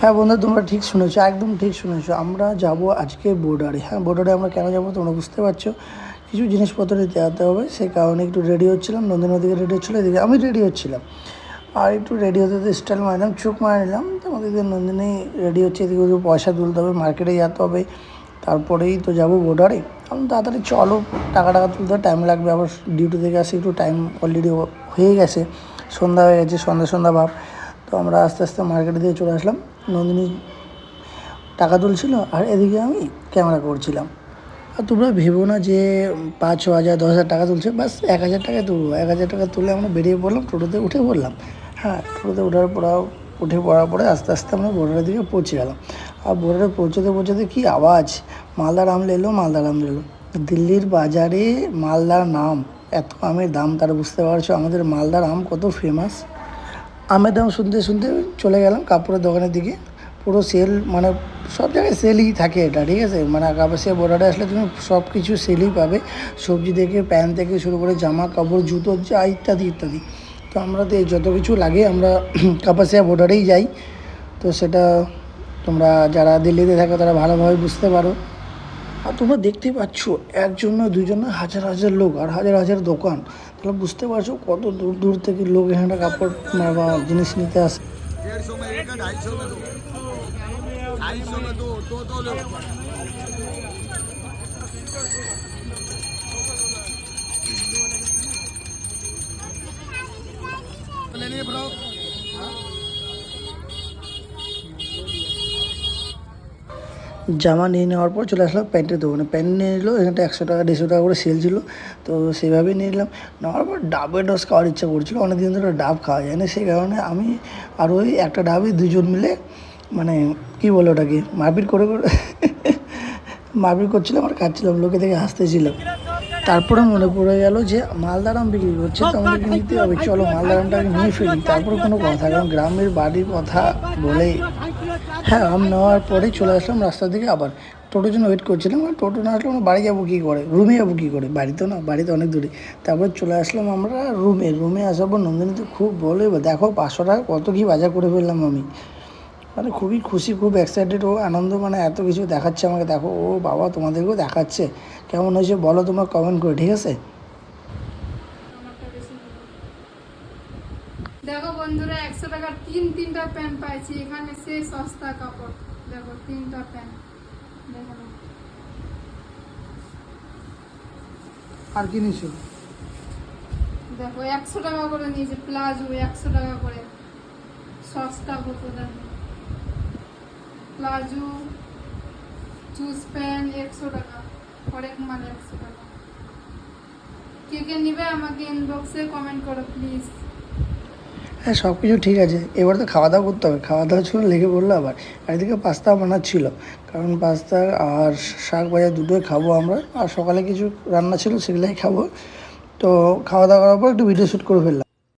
হ্যাঁ বন্ধু, তোমরা ঠিক শুনেছো, একদম ঠিক শুনেছো। আমরা যাব আজকে বোর্ডারে হ্যাঁ বোর্ডারে আমরা কেন যাব তোমরা বুঝতে পারছ। কিছু জিনিসপত্র নিতে যেতে হবে সেই কারণে একটু রেডি হচ্ছিলাম। নন্দিনী ওদিকে রেডি হচ্ছিল, এদিকে আমি রেডি হচ্ছিলাম। আর একটু রেডি হতে হতে স্টাইল মারলাম চোখ মারা নিলাম। ওদিকে নন্দিনী রেডি হচ্ছে, এদিকে ওদিকে পয়সা তুলতে হবে মার্কেটে যেতে হবে। তারপরেই তো যাব বোর্ডারে আমি তাড়াতাড়ি চলো টাকা টাকা তুলতে টাইম লাগবে। আবার ডিউটি থেকে আসি, একটু টাইম অলরেডি হয়ে গেছে। সন্ধ্যা হয়ে গেছে, সন্ধ্যা সন্ধ্যা ভাব। তো আমরা আস্তে আস্তে মার্কেটে দিয়ে চলে আসলাম। নন্দিনী টাকা তুলছিল আর এদিকে আমি ক্যামেরা করছিলাম। আর তোমরা ভেবো না যে পাঁচ, ছ হাজার, দশ হাজার টাকা তুলছে, বাস এক হাজার টাকা তুলবো। এক হাজার টাকা তুলে আমরা বেরিয়ে পড়লাম, টোটোতে উঠে পড়লাম। হ্যাঁ টোটোতে ওঠার পর, উঠে পড়ার পরে আস্তে আস্তে আমরা বোর্ডারের দিকে পৌঁছে গেলাম। আর বোর্ডারে পৌঁছতে পৌঁছতে কী আওয়াজ? মালদার আম এলো মালদার আম এলো দিল্লির বাজারে মালদার নাম। এত আমের দাম তারা বুঝতে পারছ? আমাদের মালদার আম কত ফেমাস আমের দাম শুনতে শুনতে চলে গেলাম কাপড়ের দোকানের দিকে। পুরো সেল মানে সব জায়গায় সেলই থাকে এটা, ঠিক আছে? মানে কাপাসিয়া বর্ডারে আসলে তুমি সব কিছু সেলই পাবে। সবজি থেকে প্যান্ট থেকে শুরু করে জামা, কাপড়, জুতো, যা ইত্যাদি ইত্যাদি। তো আমরা তো যত কিছু লাগে আমরা কাপাসিয়া বর্ডারেই যাই। তো সেটা তোমরা যারা দিল্লিতে থাকো তারা ভালোভাবে বুঝতে পারো। আর তোমরা দেখতে পাচ্ছ একজন না দুজন না হাজার হাজার লোক আর হাজার হাজার দোকান তাহলে বুঝতে পারছ কত দূর দূর থেকে লোক এখানে কাপড় মানে বা জিনিস নিতে আসে डेढ़ জামা নিয়ে নেওয়ার পর চলে আসলাম প্যান্টের দোকানে। প্যান্ট নিয়ে নিলো, এখানটা একশো টাকা, দেড়শো টাকা করে সেল ছিল। তো সেইভাবেই নিয়ে নিলাম। নেওয়ার পর ডাবের রস খাওয়ার ইচ্ছা করছিল। অনেক দিন ধরে ডাব খাওয়া যায় না। সেই কারণে আমি আর ওই একটা ডাবই দুজন মিলে মানে কী বলে ওটাকে, মারপিট করে করে মারপিট করছিলাম আর খাচ্ছিলাম। লোকে থেকে হাসতেছিলাম তারপরে মনে পড়ে গেল যে মালদার আম বিক্রি করছে, তো আমাদেরকে নিতে হবে। চলো মালদার আমটা আমি নিয়ে ফেলি তারপরে কোনো কথা, কারণ গ্রামের বাড়ির কথা বলে হ্যাঁ আম নেওয়ার পরেই চলে আসলাম রাস্তা থেকে আবার টোটোর জন্য ওয়েট করছিলাম, আর টোটো না আসলে আমরা বাড়ি যাব কী করে? রুমে যাব কী করে? বাড়িতে না, বাড়িতে অনেক দূরে। তারপরে চলে আসলাম আমরা রুমে রুমে আসার পর নন্দিনী তো খুব বলে দেখো, পাঁচশো টাকা কত কী বাজার করে ফেললাম আমি। মানে খুবই খুশি, খুব এক্সাইটেড ও আনন্দ মানে এত কিছু দেখাচ্ছে আমাকে। দেখো, ও বাবা, তোমাদেরকেও দেখাচ্ছে। কেমন হয়েছে বলো তোমরা কমেন্ট করে, ঠিক আছে? দেখো বন্ধুরা একশো টাকার তিন তিনটা প্যান্ট পাইছি। এখানে সেই সস্তা কাপড়। দেখো তিনটা প্যান্ট দেখো আর কি নিছো? দেখো একশো টাকা করে নিয়েছে প্লাজো একশো টাকা করে। সস্তা হতো দেখো প্লাজো চুজ প্যান্ট একশো টাকা। হরেক মাল একশো টাকা। কে কে নিবে আমাকে ইনবক্সে কমেন্ট করো প্লিজ হ্যাঁ সব কিছু ঠিক আছে। এবার তো খাওয়া দাওয়া করতে হবে। খাওয়া দাওয়া ছিল, লেগে পড়ল আবার। আর এদিকে পাস্তা বানাচ্ছিল কারণ পাস্তা আর শাক ভাজা দুটোই খাব আমরা। আর সকালে কিছু রান্না ছিল, সেগুলাই খাব। তো খাওয়া দাওয়া করার পর একটু ভিডিও শ্যুট করে ফেললাম।